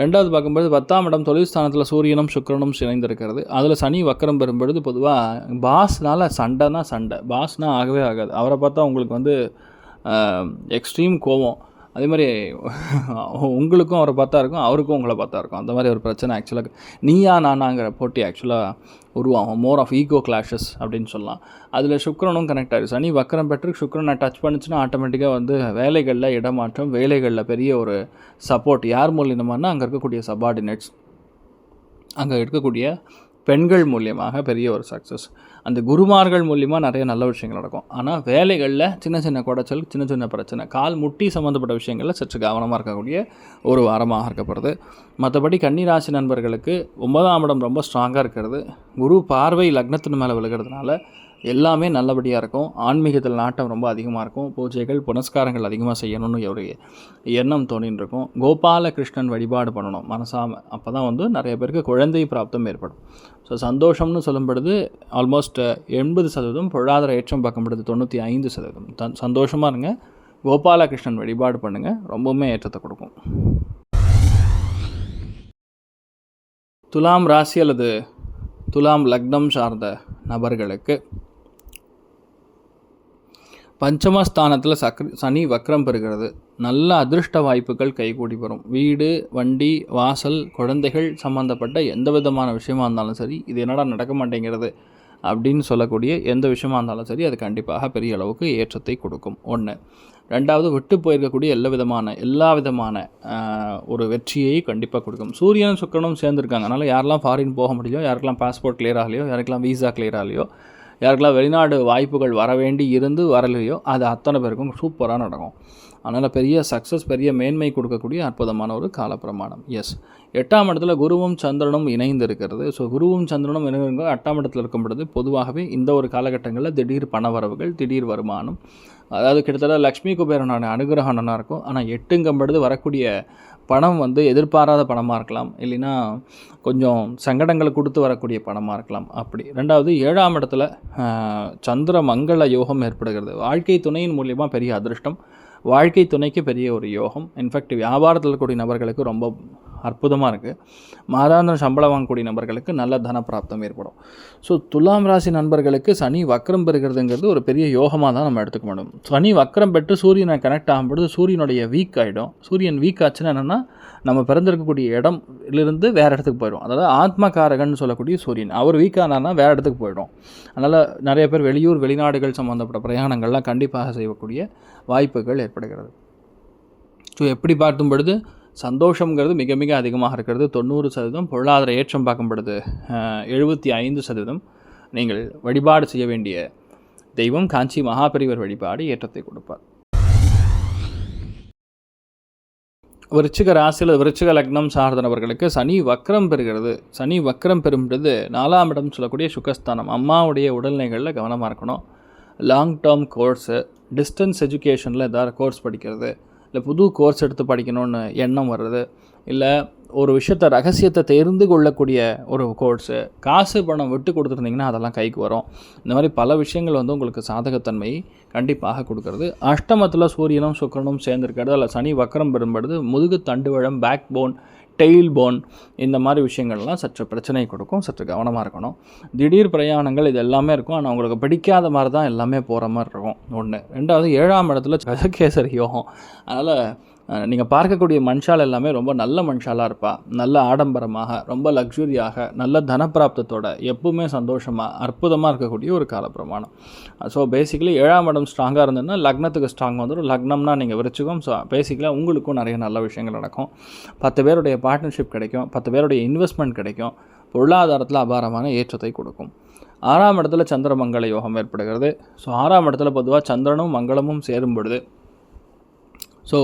ரெண்டாவது பார்க்கும்போது பத்தாம் இடம் தொழில்ஸ்தானத்தில் சூரியனும் சுக்கிரனும் இணைந்திருக்கிறது அதில் சனி வக்கரம் பெறும்பொழுது பொதுவாக பாஸ்னால் சண்டைனா சண்டை. பாஸ்னால் ஆகவே ஆகாது. அவரை பார்த்தா உங்களுக்கு வந்து எக்ஸ்ட்ரீம் கோவம். அதே மாதிரி உங்களுக்கும் அவரை பார்த்தா இருக்கும் அவருக்கும் உங்களை பார்த்தா இருக்கும். அந்த மாதிரி ஒரு பிரச்சனை ஆக்சுவலாக நீயா நானாங்கிற போட்டி ஆக்சுவலாக உருவாகும். மோர் ஆஃப் ஈகோ கிளாஷஸ் அப்படின்னு சொல்லலாம். அதில் சுக்கரனும் கனெக்ட் ஆகிடும் சனி வக்கரம் பெற்று சுக்கரனை டச் பண்ணுச்சுன்னா ஆட்டோமேட்டிக்காக வந்து வேலைகளில் இடமாற்றம் வேலைகளில் பெரிய ஒரு சப்போர்ட் யார் மூலியமானா அங்கே இருக்கக்கூடிய சபார்டினேட்ஸ் அங்கே இருக்கக்கூடிய பெண்கள் மூலியமாக பெரிய ஒரு சக்ஸஸ் அந்த குருமார்கள் மூலியமாக நிறைய நல்ல விஷயங்கள் நடக்கும். ஆனால் வேலைகளில் சின்ன சின்ன குடைச்சல் சின்ன சின்ன பிரச்சனை கால் முட்டி சம்மந்தப்பட்ட விஷயங்களில் சற்று கவனமாக இருக்கக்கூடிய ஒரு வாரமாக இருக்கப்படுது மற்றபடி கன்னிராசி நண்பர்களுக்கு ஒன்பதாம் இடம் ரொம்ப ஸ்ட்ராங்காக இருக்கிறது. குரு பார்வை லக்னத்தின் மேலே விழுகிறதுனால எல்லாமே நல்லபடியாக இருக்கும். ஆன்மீகத்தில் நாட்டம் ரொம்ப அதிகமாக இருக்கும். பூஜைகள் புனஸ்காரங்கள் அதிகமாக செய்யணும்னு ஒரு எண்ணம் தோணின்னு இருக்கும் கோபாலகிருஷ்ணன் வழிபாடு பண்ணணும் மனசாம அப்போ தான் வந்து நிறைய பேருக்கு குழந்தை பிராப்தம் ஏற்படும். ஸோ சந்தோஷம்னு சொல்லும் பொழுது ஆல்மோஸ்ட் எண்பது சதவீதம் பொருளாதார ஏற்றம் பார்க்கப்படுது தொண்ணூற்றி ஐந்து சதவீதம். தன் சந்தோஷமாக இருங்க. கோபாலகிருஷ்ணன் வழிபாடு பண்ணுங்கள் ரொம்பவுமே ஏற்றத்தை கொடுக்கும். துலாம் ராசி அல்லது துலாம் லக்னம் சார்ந்த நபர்களுக்கு பஞ்சமஸ்தானத்தில் சக்ர சனி வக்ரம் பெறுகிறது. நல்ல அதிர்ஷ்ட வாய்ப்புகள் கைகூடி வரும். வீடு வண்டி வாசல் குழந்தைகள் சம்மந்தப்பட்ட எந்த விதமான விஷயமா இருந்தாலும் சரி இது என்னடா நடக்க மாட்டேங்கிறது அப்படின்னு சொல்லக்கூடிய எந்த விஷயமா இருந்தாலும் சரி அது கண்டிப்பாக பெரிய அளவுக்கு ஏற்றத்தை கொடுக்கும். ஒன்று ரெண்டாவது விட்டு போயிருக்கக்கூடிய எல்லா விதமான எல்லா விதமான ஒரு வெற்றியை கண்டிப்பாக கொடுக்கும். சூரியனும் சுக்கரனும் சேர்ந்துருக்காங்க. அதனால் யாரெல்லாம் ஃபாரின் போக முடியலையோ யாருக்கெல்லாம் பாஸ்போர்ட் கிளியர் ஆகலையோ யாருக்கெல்லாம் வீசா கிளியர் ஆகலையோ யாருக்கெல்லாம் வெளிநாடு வாய்ப்புகள் வர வேண்டி இருந்து வரலையோ அது அத்தனை பேருக்கும் சூப்பராக நடக்கும். அதனால் பெரிய சக்ஸஸ் பெரிய மேன்மை கொடுக்கக்கூடிய அற்புதமான ஒரு காலப்பிரமாணம். எஸ் எட்டாம் இடத்துல குருவும் சந்திரனும் இணைந்து இருக்கிறது ஸோ குருவும் சந்திரனும் இணைந்து எட்டாம் இடத்துல இருக்கும் பொழுது பொதுவாகவே இந்த ஒரு காலகட்டங்களில் திடீர் பணவரவுகள் திடீர் வருமானம். அதாவது கிட்டத்தட்ட லக்ஷ்மி குபேரனான அனுகிரகம் நல்லா இருக்கும். ஆனால் எட்டுங்கும் பொழுது வரக்கூடிய பணம் வந்து எதிர்பாராத பணமாக இருக்கலாம். இல்லைன்னா கொஞ்சம் சங்கடங்களை கொடுத்து வரக்கூடிய பணமாக இருக்கலாம். அப்படி. ரெண்டாவது ஏழாம் இடத்துல சந்திர மங்கள யோகம் ஏற்படுகிறது. வாழ்க்கை துணையின் மூலியமாக பெரிய அதிர்ஷ்டம். வாழ்க்கை துணைக்கு பெரிய ஒரு யோகம். இன்ஃபேக்ட் வியாபாரத்தில் கூடிய நபர்களுக்கு ரொம்ப அற்புதமாக இருக்குது மாதாந்திரம் சம்பளம் வாங்கக்கூடிய நபர்களுக்கு நல்ல தன பிராப்தம் ஏற்படும். ஸோ துலாம் ராசி நண்பர்களுக்கு சனி வக்கரம் பெறுகிறதுங்கிறது ஒரு பெரிய யோகமாக தான் நம்ம எடுத்துக்க முடியும். சனி வக்கரம் பெற்று சூரியனை கனெக்ட் ஆகும்பொழுது சூரியனுடைய வீக் ஆகிடும் சூரியன் வீக் ஆச்சுன்னா என்னென்னா நம்ம பிறந்திருக்கக்கூடிய இடம்லேருந்து வேறு இடத்துக்கு போயிடும் அதாவது ஆத்மகாரகன் சொல்லக்கூடிய சூரியன். அவர் வீக் ஆனார்னா வேறு இடத்துக்கு போயிடும் அதனால் நிறைய பேர் வெளியூர் வெளிநாடுகள் சம்மந்தப்பட்ட பிரயாணங்கள்லாம் கண்டிப்பாக செய்யக்கூடிய வாய்ப்புகள் ஏற்படுகிறது. ஸோ எப்படி பார்த்தும் பொழுது சந்தோஷங்கிறது மிக மிக அதிகமாக இருக்கிறது. தொண்ணூறு சதவீதம் பொருளாதார ஏற்றம் பார்க்கும் பொழுது எழுபத்தி ஐந்து சதவீதம் நீங்கள் வழிபாடு செய்ய வேண்டிய தெய்வம் காஞ்சி மகாபெரிவர் வழிபாடு ஏற்றத்தை கொடுப்பார். விருச்சிக ராசியில் விருச்சிக லக்னம் சார்ந்தவர்களுக்கு சனி வக்ரம் பெறுகிறது. சனி வக்ரம் பெறும் நாலாம் இடம் சொல்லக்கூடிய சுகஸ்தானம் அம்மாவுடைய உடல்நிலைகளில் கவனமாக இருக்கணும். லாங் டேர்ம் கோர்ஸு டிஸ்டன்ஸ் எஜுகேஷனில் ஏதாவது கோர்ஸ் படிக்கிறது. இல்லை புது கோர்ஸ் எடுத்து படிக்கணும்னு எண்ணம் வர்றது. இல்லை ஒரு விஷயத்தை ரகசியத்தை தெரிந்து கொள்ளக்கூடிய ஒரு கோர்ஸு காசு பணம் விட்டு கொடுத்துருந்தீங்கன்னா அதெல்லாம் கைக்கு வரும். இந்த மாதிரி பல விஷயங்கள் வந்து உங்களுக்கு சாதகத்தன்மை கண்டிப்பாக கொடுக்கறது. அஷ்டமத்தில் சூரியனும் சுக்கரனும் சேர்ந்துருக்கிறது. அதில் சனி வக்கரம் பெறும்படுது. முதுகு தண்டுவழம் பேக் போன் டெயில் போன் இந்த மாதிரி விஷயங்கள்லாம் சற்று பிரச்சனை கொடுக்கும். சற்று கவனமாக இருக்கணும். திடீர் பிரயாணங்கள் இது எல்லாமே இருக்கும். ஆனால் உங்களுக்கு பிடிக்காத மாதிரி தான் எல்லாமே போகிற மாதிரி இருக்கும். ஒன்று ரெண்டாவது ஏழாம் இடத்துல கஜகேசரி யோகம். அதனால் நீங்கள் பார்க்கக்கூடிய மனுஷால் எல்லாமே ரொம்ப நல்ல மனுஷாலாக இருப்பா. நல்ல ஆடம்பரமாக ரொம்ப லக்ஸுரியாக நல்ல தனப்பிராப்தத்தோட எப்பவுமே சந்தோஷமாக அற்புதமாக இருக்கக்கூடிய ஒரு காலப்பிரமாணம். ஸோ பேசிக்கலி ஏழாம் இடம் ஸ்ட்ராங்காக இருந்ததுன்னா லக்னத்துக்கு ஸ்ட்ராங் வந்துடும் லக்னம்னா நீங்கள் விரிச்சுக்கோம் ஸோ பேசிக்கலாக உங்களுக்கும் நிறைய நல்ல விஷயங்கள் நடக்கும். பத்து பேருடைய பார்ட்னர்ஷிப் கிடைக்கும். பத்து பேருடைய இன்வெஸ்ட்மெண்ட் கிடைக்கும். பொருளாதாரத்தில் அபாரமான ஏற்றத்தை கொடுக்கும். ஆறாம் இடத்துல சந்திரமங்கல யோகம் ஏற்படுகிறது. ஸோ ஆறாம் இடத்துல பொதுவாக சந்திரனும் மங்களமும் சேரும் பொழுது. ஸோ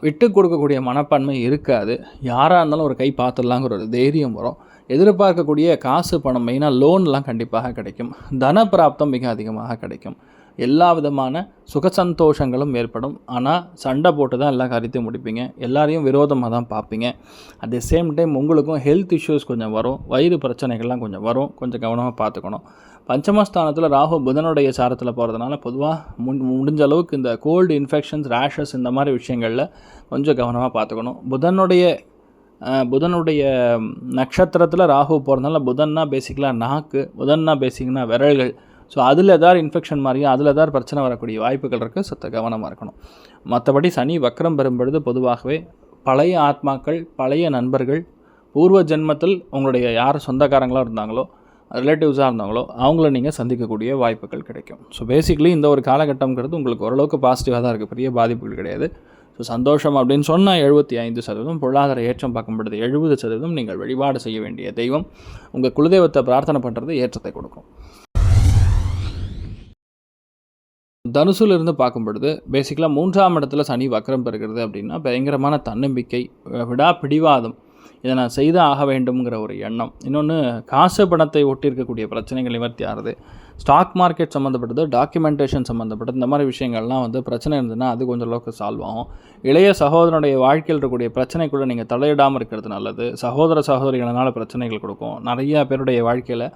விட்டு கொடுக்கக்கூடிய மனப்பான்மை இருக்காது. யாராக இருந்தாலும் ஒரு கை பார்த்துடலாங்கிற ஒரு தைரியம் வரும். எதிர்பார்க்கக்கூடிய காசு பணம் மெயினாக லோன்லாம் கண்டிப்பாக கிடைக்கும். தன பிராப்தம் மிக அதிகமாக கிடைக்கும். எல்லா விதமான சுக சந்தோஷங்களும் ஏற்படும். ஆனால் சண்டை போட்டு தான் எல்லா காரியத்தையும் முடிப்பீங்க. எல்லாரையும் விரோதமாக தான் பார்ப்பீங்க. அட் தி சேம் டைம் உங்களுக்கும் ஹெல்த் இஷ்யூஸ் கொஞ்சம் வரும். வயிறு பிரச்சனைகள்லாம் கொஞ்சம் வரும். கொஞ்சம் கவனமாக பார்த்துக்கணும். பஞ்சமஸ்தானத்தில் ராகு புதனுடைய சாரத்தில் போகிறதுனால பொதுவாக முன் முடிஞ்ச அளவுக்கு இந்த கோல்டு இன்ஃபெக்ஷன்ஸ் ரேஷஸ் இந்த மாதிரி விஷயங்களில் கொஞ்சம் கவனமாக பார்த்துக்கணும். புதனுடைய புதனுடைய நட்சத்திரத்தில் ராகு போகிறதுனால புதன்னா பேசிக்கலாக நாக்கு புதன்னா பேசிக்கனா விரல்கள். ஸோ அதில் ஏதாவது இன்ஃபெக்ஷன் மாதிரியும் அதில் ஏதாவது பிரச்சனை வரக்கூடிய வாய்ப்புகள் இருக்குது சத்த கவனமாக இருக்கணும். மற்றபடி சனி வக்கரம் பெறும்பொழுது பொதுவாகவே பழைய ஆத்மாக்கள் பழைய நண்பர்கள் பூர்வ ஜென்மத்தில் உங்களுடைய யார் சொந்தக்காரங்களாக இருந்தாங்களோ ரிலேட்டிவ்ஸாக இருந்தாங்களோ அவங்கள நீங்கள் சந்திக்கக்கூடிய வாய்ப்புகள் கிடைக்கும். ஸோ பேசிக்கலி இந்த ஒரு காலகட்டம்ங்கிறது உங்களுக்கு ஓரளவுக்கு பாசிட்டிவாக தான் இருக்குது பெரிய பாதிப்புகள் கிடையாது. ஸோ சந்தோஷம் அப்படின்னு சொன்னால் எழுபத்தி ஐந்து சதவீதம் பொருளாதார ஏற்றம் பார்க்கும்பொழுது எழுபது சதவீதம் நீங்கள் வழிபாடு செய்ய வேண்டிய தெய்வம். உங்கள் குலதெய்வத்தை பிரார்த்தனை பண்ணுறது ஏற்றத்தை கொடுக்கும். தனுசுல இருந்து பார்க்கும் பொழுது பேசிக்கலாக மூன்றாம் இடத்துல சனி வக்கரம் பெறுகிறது அப்படின்னா பயங்கரமான தன்னம்பிக்கை விடா பிடிவாதம் இதை நான் செய்து ஆக வேண்டும்ங்கிற ஒரு எண்ணம். இன்னொன்று காசு பணத்தை ஒட்டியிருக்கக்கூடிய பிரச்சனைகள் நிவர்த்தி ஆகுது. ஸ்டாக் மார்க்கெட் சம்மந்தப்பட்டது டாக்குமெண்டேஷன் சம்மந்தப்பட்டது இந்த மாதிரி விஷயங்கள்லாம் வந்து பிரச்சனை இருந்ததுன்னா அது கொஞ்சம் அளவுக்கு சால்வ் ஆகும். இளைய சகோதரனுடைய வாழ்க்கையில் இருக்கக்கூடிய பிரச்சனைக்குள்ளே நீங்கள் தலையிடாமல் இருக்கிறது நல்லது. சகோதர சகோதரிகளனால பிரச்சனைகள் கொடுக்கும். நிறையா பேருடைய வாழ்க்கையில்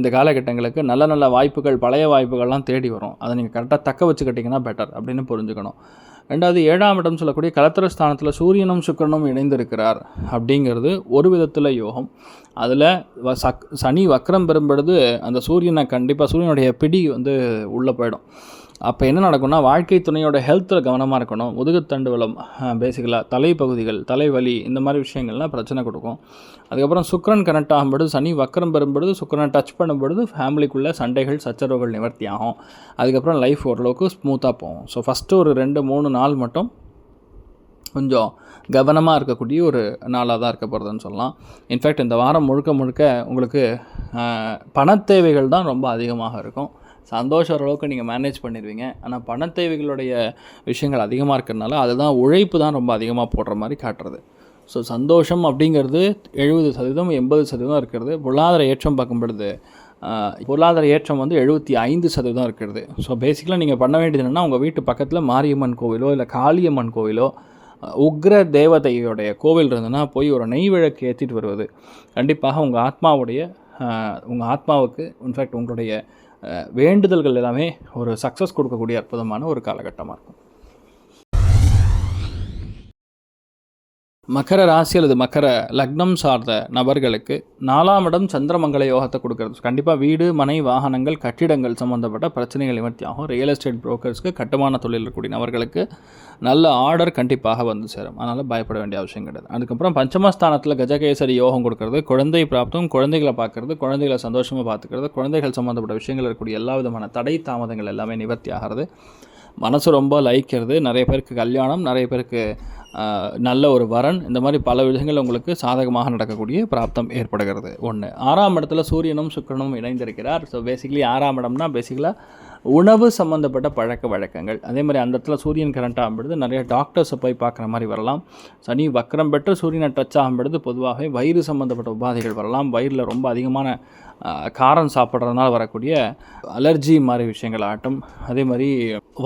இந்த காலகட்டங்களுக்கு நல்ல நல்ல வாய்ப்புகள் பழைய வாய்ப்புகள்லாம் தேடி வரும். அதை நீங்கள் கரெக்டாக தக்க வச்சுக்கிட்டிங்கன்னா பெட்டர் அப்படின்னு புரிஞ்சுக்கணும். ரெண்டாவது ஏழாம் இடம் சொல்லக்கூடிய கலத்திர ஸ்தானத்தில் சூரியனும் சுக்கரனும் இணைந்திருக்கிறார் அப்படிங்கிறது ஒரு விதத்தில் யோகம். அதில் வ சக் சனி வக்ரம் பெறும்பொழுது அந்த சூரியனை கண்டிப்பாக சூரியனுடைய பிடி வந்து உள்ளே போயிடும். அப்போ என்ன நடக்கும்னா வாழ்க்கை துணையோட ஹெல்த்தில் கவனமாக இருக்கணும். முதுகுத்தண்டு வளம் பேசிக்கலாக தலைப்பகுதிகள் தலைவலி இந்த மாதிரி விஷயங்கள்லாம் பிரச்சனை கொடுக்கும். அதுக்கப்புறம் சுக்கரன் கனெக்ட் ஆகும்பொழுது சனி வக்கரம் பெறும்பொழுது சுக்கரனை டச் பண்ணும்பொழுது ஃபேமிலிக்குள்ளே சண்டைகள் சச்சரவுகள் நிவர்த்தி ஆகும். அதுக்கப்புறம் லைஃப் ஓரளவுக்கு ஸ்மூத்தாக போகும். ஸோ ஃபஸ்ட்டு ஒரு ரெண்டு மூணு நாள் மட்டும் கொஞ்சம் கவனமாக இருக்கக்கூடிய ஒரு நாளாக தான் இருக்க போகிறதுன்னு சொல்லலாம். இன்ஃபேக்ட் இந்த வாரம் முழுக்க முழுக்க உங்களுக்கு பண தேவைகள் தான் ரொம்ப அதிகமாக இருக்கும். சந்தோஷம் ஓரளவுக்கு நீங்கள் மேனேஜ் பண்ணிடுவீங்க. ஆனால் பண தேவைகளுடைய விஷயங்கள் அதிகமாக இருக்கிறதுனால அதுதான் உழைப்பு தான் ரொம்ப அதிகமாக போடுற மாதிரி காட்டுறது. ஸோ சந்தோஷம் அப்படிங்கிறது எழுபது சதவீதம் எண்பது சதவீதம் இருக்கிறது. பொருளாதார ஏற்றம் பார்க்கும் பொழுது பொருளாதார ஏற்றம் வந்து எழுபத்தி ஐந்து சதவீதம் இருக்கிறது. ஸோ பேசிக்கலாக நீங்கள் பண்ண வேண்டியது என்னென்னா உங்கள் வீட்டு பக்கத்தில் மாரியம்மன் கோவிலோ இல்லை காளியம்மன் கோவிலோ உக்ர தேவதையோடைய கோவில் இருந்ததுன்னா போய் ஒரு நெய் விளக்கு ஏற்றிட்டு வருவது. கண்டிப்பாக உங்கள் ஆத்மாவுடைய உங்கள் ஆத்மாவுக்கு இன்ஃபேக்ட் உங்களுடைய வேண்டுதல்கள் எல்லாமே ஒரு சக்ஸஸ் கொடுக்கக்கூடிய அற்புதமான ஒரு காலகட்டமாக இருக்கும். மகர ராசி அல்லது மகர லக்னம் சார்ந்த நபர்களுக்கு நாலாம் இடம் சந்திரமங்கல யோகத்தை கொடுக்கறது. கண்டிப்பாக வீடு மனை வாகனங்கள் கட்டிடங்கள் சம்மந்தப்பட்ட பிரச்சனைகள் நிவர்த்தியாகும். ரியல் எஸ்டேட் புரோக்கர்ஸ்க்கு கட்டுமான தொழில் இருக்கக்கூடிய நபர்களுக்கு நல்ல ஆர்டர் கண்டிப்பாக வந்து சேரும். அதனால் பயப்பட வேண்டிய அவசியம் கிடையாது. அதுக்கப்புறம் பஞ்சமஸ்தானத்தில் கஜகேசரி யோகம் கொடுக்கறது. குழந்தை பிராப்தம் குழந்தைகளை பார்க்குறது குழந்தைகளை சந்தோஷமாக பார்த்துக்கிறது குழந்தைகள் சம்மந்தப்பட்ட விஷயங்கள் இருக்கக்கூடிய எல்லா விதமான தடை தாமதங்கள் எல்லாமே நிவர்த்தி ஆகிறது. மனசு ரொம்ப லயிக்கிறது. நிறைய பேருக்கு கல்யாணம் நிறைய பேருக்கு நல்ல ஒரு வரன். இந்த மாதிரி பல விஷயங்கள் உங்களுக்கு சாதகமாக நடக்கக்கூடிய பிராப்தம் ஏற்படுகிறது. ஒன்று ஆறாம் இடத்துல சூரியனும் சுக்கரனும் இணைந்திருக்கிறார். ஸோ பேசிக்கலி ஆறாம் இடம்னா பேசிக்கலாக உணவு சம்மந்தப்பட்ட பழக்க வழக்கங்கள். அதே மாதிரி அந்த இடத்துல சூரியன் கரண்ட் ஆகும்பொழுது நிறைய டாக்டர்ஸை போய் பார்க்குற மாதிரி வரலாம். சனி வக்கரம் பெற்று சூரியனை டச் ஆகும்பொழுது பொதுவாகவே வயிறு சம்மந்தப்பட்ட உபாதைகள் வரலாம். வயிறில் ரொம்ப அதிகமான காரம் சாப்பிட்றதுனால வரக்கூடிய அலர்ஜி மாதிரி விஷயங்கள் ஆட்டும் அதே மாதிரி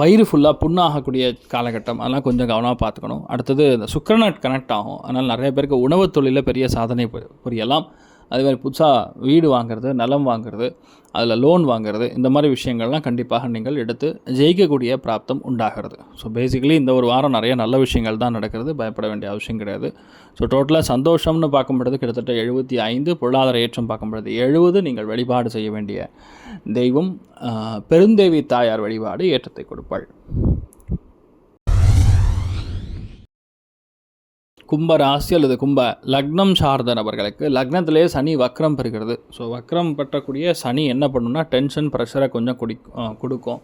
வயிறு ஃபுல்லாக புண்ணாகக்கூடிய காலகட்டம். அதெல்லாம் கொஞ்சம் கவனமாக பார்த்துக்கணும். அடுத்தது இந்த சுக்கரநாட் கனெக்ட் ஆகும். அதனால் நிறைய பேருக்கு உணவு தொழிலில் பெரிய சாதனை புரியலாம். அதே மாதிரி புதுசாக வீடு வாங்குறது நிலம் வாங்குறது அதில் லோன் வாங்குறது இந்த மாதிரி விஷயங்கள்லாம் கண்டிப்பாக நீங்கள் எடுத்து ஜெயிக்கக்கூடிய பிராப்தம் உண்டாகிறது. ஸோ பேசிக்கலி இந்த ஒரு வாரம் நிறைய நல்ல விஷயங்கள் தான் நடக்கிறது. பயப்பட வேண்டிய அவசியம் கிடையாது. ஸோ டோட்டலாக சந்தோஷம்னு பார்க்கும்பொழுது கிட்டத்தட்ட எழுபத்தி ஐந்து பொருளாதார ஏற்றம் பார்க்கும்பொழுது எழுபது நீங்கள் வழிபாடு செய்ய வேண்டிய தெய்வம் பெருந்தேவி தாயார் வழிபாடு ஏற்றத்தை கொடுப்பாள். கும்ப ராசி அல்லது கும்ப லக்னம் சார்ந்த நபர்களுக்கு லக்னத்திலே சனி வக்ரம் பெறுகிறது. ஸோ வக்ரம் பற்றக்கூடிய சனி என்ன பண்ணுன்னா டென்ஷன் ப்ரெஷரை கொஞ்சம் குடி கொடுக்கும்.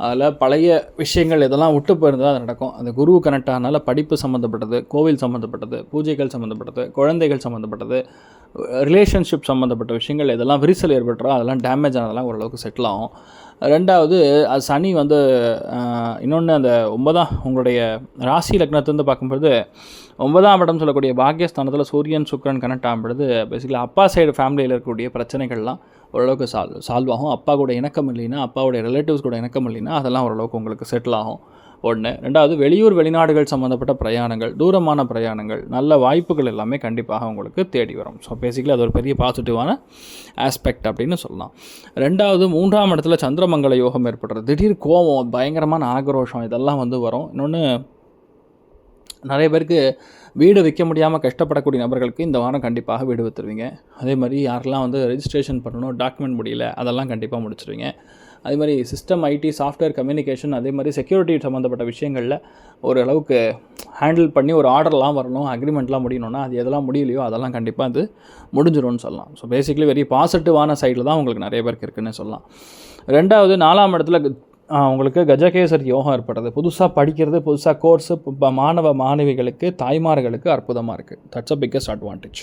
அதில் பழைய விஷயங்கள் இதெல்லாம் விட்டு போயிருந்தால் அது நடக்கும். அந்த குரு கனெக்ட் ஆனால படிப்பு சம்மந்தப்பட்டது கோவில் சம்மந்தப்பட்டது பூஜைகள் சம்மந்தப்பட்டது குழந்தைகள் சம்மந்தப்பட்டது ரிலேஷன்ஷிப் சம்மந்தப்பட்ட விஷயங்கள் இதெல்லாம் விரிசல் ஏற்பட்டுறோம் அதெல்லாம் டேமேஜ் ஆனதெல்லாம் ஓரளவுக்கு செட்டில் ஆகும். ரெண்டாவது அது சனி வந்து இன்னொன்று அந்த ஒன்பதாம் உங்களுடைய ராசி லக்னத்துலேருந்து பார்க்கும்போது ஒன்பதாம் இடம் சொல்லக்கூடிய பாக்கியஸ்தானத்தில் சூரியன் சுக்கரன் கனெக்ட் ஆகும்பொழுது பேசிக்கலி அப்பா சைடு ஃபேமிலியில் இருக்கக்கூடிய பிரச்சனைகள்லாம் ஓரளவுக்கு சால்வ் சால்வ் ஆகும். அப்பா கூட இணக்கம் இல்லைன்னா அப்பாவுடைய ரிலேட்டிவ்ஸ் கூட இணக்கம் இல்லைன்னா அதெல்லாம் ஓரளவுக்கு உங்களுக்கு செட்டில் ஆகும். ஒன்று ரெண்டாவது வெளியூர் வெளிநாடுகள் சம்மந்தப்பட்ட பிரயாணங்கள் தூரமான பிரயாணங்கள் நல்ல வாய்ப்புகள் எல்லாமே கண்டிப்பாக உங்களுக்கு தேடி வரும். ஸோ பேசிக்கலி அது ஒரு பெரிய பாசிட்டிவான ஆஸ்பெக்ட் அப்படின்னு சொல்லலாம். ரெண்டாவது மூன்றாம் இடத்துல சந்திரமங்கல யோகம் ஏற்படுறது. திடீர் கோபம் பயங்கரமான ஆக்ரோஷம் இதெல்லாம் வந்து வரும். இன்னொன்று நிறைய பேருக்கு வீடு விற்க முடியாமல் கஷ்டப்படக்கூடிய நபர்களுக்கு இந்த வாரம் கண்டிப்பாக வீடு விற்றுருவீங்க அதே மாதிரி யாரெல்லாம் வந்து ரெஜிஸ்ட்ரேஷன் பண்ணணும் டாக்குமெண்ட் முடியல அதெல்லாம் கண்டிப்பாக முடிச்சிருவீங்க. அதே மாதிரி சிஸ்டம் ஐடி சாஃப்ட்வேர் கம்யூனிகேஷன் அதே மாதிரி செக்யூரிட்டி சம்மந்தப்பட்ட விஷயங்களில் ஓரளவுக்கு ஹேண்டில் பண்ணி ஒரு ஆர்டர்லாம் வரணும் அக்ரிமெண்ட்லாம் முடியணும்னா அது எதெல்லாம் முடியலையோ அதெல்லாம் கண்டிப்பாக அது முடிஞ்சிடும்னு சொல்லலாம். ஸோ பேசிக்கலி வெரி பாசிட்டிவான சைடில் தான் உங்களுக்கு நிறைய பேருக்கு இருக்குன்னு சொல்லலாம். ரெண்டாவது நாலாம் இடத்துல உங்களுக்கு கஜகேசரி யோகம் ஏற்படுறது. புதுசாக படிக்கிறது புதுசாக கோர்ஸு மாணவ மாணவிகளுக்கு தாய்மார்களுக்கு அற்புதமாக இருக்குது that's a biggest advantage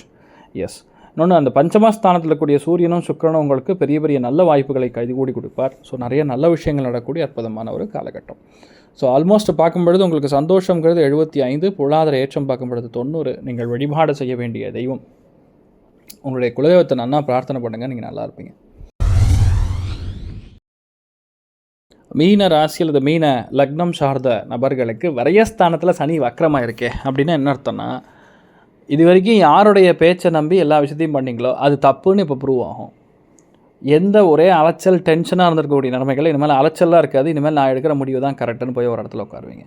yes இன்னொன்று அந்த பஞ்சமஸ்தானத்தில் இருக்கக்கூடிய சூரியனும் சுக்கிரனும் உங்களுக்கு பெரிய பெரிய நல்ல வாய்ப்புகளை கைகூடி கொடுப்பார். ஸோ நிறைய நல்ல விஷயங்கள் நடக்கக்கூடிய அற்புதமான ஒரு காலகட்டம். ஸோ ஆல்மோஸ்ட் பார்க்கும்பொழுது உங்களுக்கு சந்தோஷங்கிறது எழுபத்தி ஐந்து பொருளாதார ஏற்றம் பார்க்கும்பொழுது தொண்ணூறு. நீங்கள் வழிபாடு செய்ய வேண்டிய தெய்வம். உங்களுடைய குலதெய்வத்தை நன்னா பிரார்த்தனை பண்ணுங்கள் நீங்கள் நல்லா இருப்பீங்க. மீன ராசி அல்லது மீன லக்னம் சார்ந்த நபர்களுக்கு வரையஸ்தானத்தில் சனி வக்கரமாக இருக்கே அப்படின்னா என்ன அர்த்தம்னா இது வரைக்கும் யாருடைய பேச்சை நம்பி எல்லா விஷயத்தையும் பண்ணீங்களோ அது தப்புன்னு இப்போ ப்ரூவ் ஆகும். எந்த ஒரே அலைச்சல் டென்ஷனாக இருந்திருக்கக்கூடிய நிலைமைகள் இனிமேல் அலைச்சலாக இருக்காது இனிமேல் நான் எடுக்கிற முடிவு தான் கரெக்டுன்னு போய் ஒரு இடத்துல உட்காருவீங்க.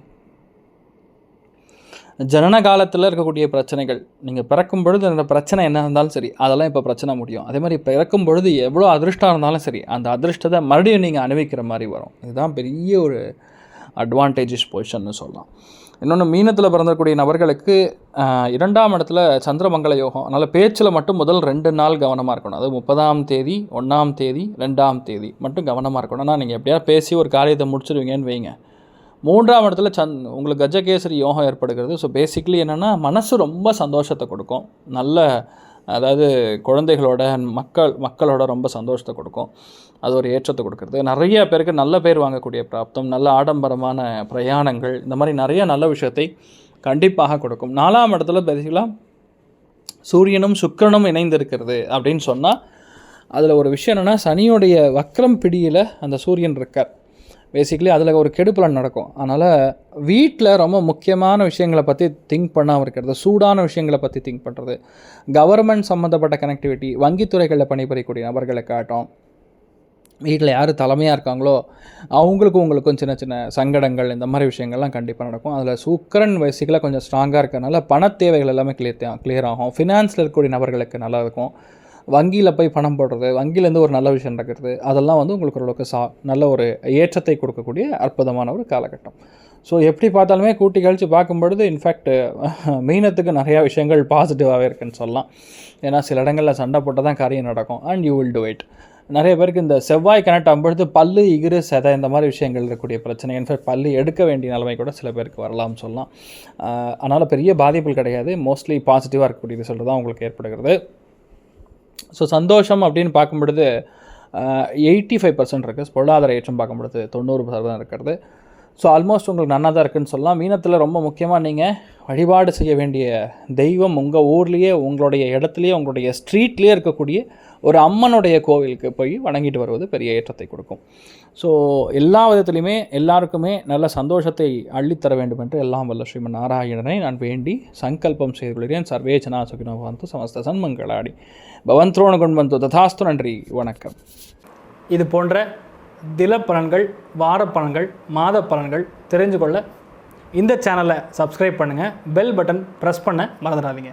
ஜனன காலத்தில் இருக்கக்கூடிய பிரச்சனைகள் நீங்கள் பிறக்கும் பொழுது அந்த பிரச்சனை என்ன இருந்தாலும் சரி அதெல்லாம் இப்போ பிரச்சனை முடியும். அதே மாதிரி பிறக்கும் பொழுது எவ்வளோ அதிர்ஷ்டம் இருந்தாலும் சரி அந்த அதிர்ஷ்டத்தை மறுபடியும் நீங்கள் அனுபவிக்கிற மாதிரி வரும். இதுதான் பெரிய ஒரு அட்வான்டேஜஸ் பொசிஷன்னு சொல்லலாம். இன்னொன்று மீனத்தில் பிறந்தக்கூடிய நபர்களுக்கு இரண்டாம் இடத்துல சந்திரமங்கல யோகம். அதனால் பேச்சில் மட்டும் முதல் ரெண்டு நாள் கவனமாக இருக்கணும். அது முப்பதாம் தேதி ஒன்றாம் தேதி ரெண்டாம் தேதி மட்டும் கவனமாக இருக்கணும். ஆனால் நீங்கள் எப்படியா பேசி ஒரு காரியத்தை முடிச்சிருவீங்கன்னு வைங்க. மூன்றாம் இடத்துல சந் உங்களுக்கு கஜகேசரி யோகம் ஏற்படுகிறது. ஸோ பேசிக்கலி என்னென்னா மனசு ரொம்ப சந்தோஷத்தை கொடுக்கும். நல்ல அதாவது குழந்தைகளோட மக்கள் மக்களோட ரொம்ப சந்தோஷத்தை கொடுக்கும். அது ஒரு ஏற்றத்தை கொடுக்குறது. நிறைய பேருக்கு நல்ல பேர் வாங்கக்கூடிய பிராப்தம் நல்ல ஆடம்பரமான பிரயாணங்கள் இந்த மாதிரி நிறைய நல்ல விஷயத்தை கண்டிப்பாக கொடுக்கும். நாலாம் இடத்துல பேசிக்கலாம் சூரியனும் சுக்கிரனும் இணைந்திருக்கிறது அப்படின்னு சொன்னால் அதில் ஒரு விஷயம் என்னென்னா சனியுடைய வக்ரம் பிடியில் அந்த சூரியன் இருக்கார். பேசிக்கலி அதில் ஒரு கெடுப்பலன் நடக்கும். அதனால் வீட்டில் ரொம்ப முக்கியமான விஷயங்களை பற்றி திங்க் பண்ணாமல் இருக்கிறது சூடான விஷயங்களை பற்றி திங்க் பண்ணுறது கவர்மெண்ட் சம்மந்தப்பட்ட கனெக்டிவிட்டி வங்கித்துறைகளில் பணிபுரியக்கூடிய நபர்களை காட்டும் வீட்டில் யார் தலைமையாக இருக்காங்களோ அவங்களுக்கும் உங்களுக்கும் சின்ன சின்ன சங்கடங்கள் இந்த மாதிரி விஷயங்கள்லாம் கண்டிப்பாக நடக்கும். அதில் சுக்கரன் வயசுகளை கொஞ்சம் ஸ்ட்ராங்காக இருக்கிறனால பணத் தேவைகள் எல்லாமே கிளியர் கிளியர் ஆகும். ஃபினான்ஸில் இருக்கக்கூடிய நபர்களுக்கு நல்லா இருக்கும். வங்கியில் போய் பணம் போடுறது வங்கியிலேருந்து ஒரு நல்ல விஷயம் நடக்கிறது அதெல்லாம் வந்து உங்களுக்கு ஓரளவுக்கு சா நல்ல ஒரு ஏற்றத்தை கொடுக்கக்கூடிய அற்புதமான ஒரு காலகட்டம். ஸோ எப்படி பார்த்தாலுமே கூட்டி கழித்து பார்க்கும்பொழுது இன்ஃபேக்ட் மீனத்துக்கு நிறையா விஷயங்கள் பாசிட்டிவாகவே இருக்குன்னு சொல்லலாம். ஏன்னா சில இடங்களில் சண்டை போட்டால் தான் காரியம் நடக்கும். And you will do it நிறைய பேருக்கு இந்த செவ்வாய் கனெக்ட் ஆகும்பொழுது பல்லு இகிரு செதை இந்த மாதிரி விஷயங்கள் இருக்கக்கூடிய பிரச்சனை. இன்ஃபேக்ட் பல்லு எடுக்க வேண்டிய நிலைமை கூட சில பேருக்கு வரலாம்னு சொல்லலாம். அதனால் பெரிய பாதிப்புகள் கிடையாது. மோஸ்ட்லி பாசிட்டிவாக இருக்கக்கூடிய ரிசல்ட் தான் உங்களுக்கு ஏற்படுகிறது. ஸோ சந்தோஷம் அப்படின்னு பார்க்கும்பொழுது எயிட்டி ஃபைவ் பர்சன்ட் இருக்குது பொருளாதார ஏற்றம் பார்க்கும்பொழுது தொண்ணூறு சதவீதம் இருக்கிறது. ஸோ ஆல்மோஸ்ட் உங்களுக்கு நன்னா தான் இருக்குதுன்னு சொல்லலாம். மீனத்தில் ரொம்ப முக்கியமாக நீங்கள் வழிபாடு செய்ய வேண்டிய தெய்வம் உங்கள் ஊர்லேயே உங்களுடைய இடத்துலையே உங்களுடைய ஸ்ட்ரீட்லேயே இருக்கக்கூடிய ஒரு அம்மனுடைய கோவிலுக்கு போய் வணங்கிட்டு வருவது பெரிய ஏற்றத்தை கொடுக்கும். ஸோ எல்லா விதத்துலையுமே எல்லாருக்குமே நல்ல சந்தோஷத்தை அள்ளித்தர வேண்டும் என்று எல்லாம் வல்ல ஸ்ரீமன் நாராயணனை நான் வேண்டி சங்கல்பம் செய்து கொள்கிறேன். சர்வே ஜனா சுகினோ பவந்து சமஸ்த சன்மங்களாடி. பவந்த்ரோண குண்பந்து ததாஸ்து நன்றி. வணக்கம். இது போன்ற தில பலன்கள் வார பலன்கள் மாத பலன்கள் தெரிஞ்சு கொள்ள இந்த சேனலை சப்ஸ்கிரைப் பண்ணுங்கள் பெல் பட்டன் ப்ரெஸ் பண்ண மறந்துடாதீங்க.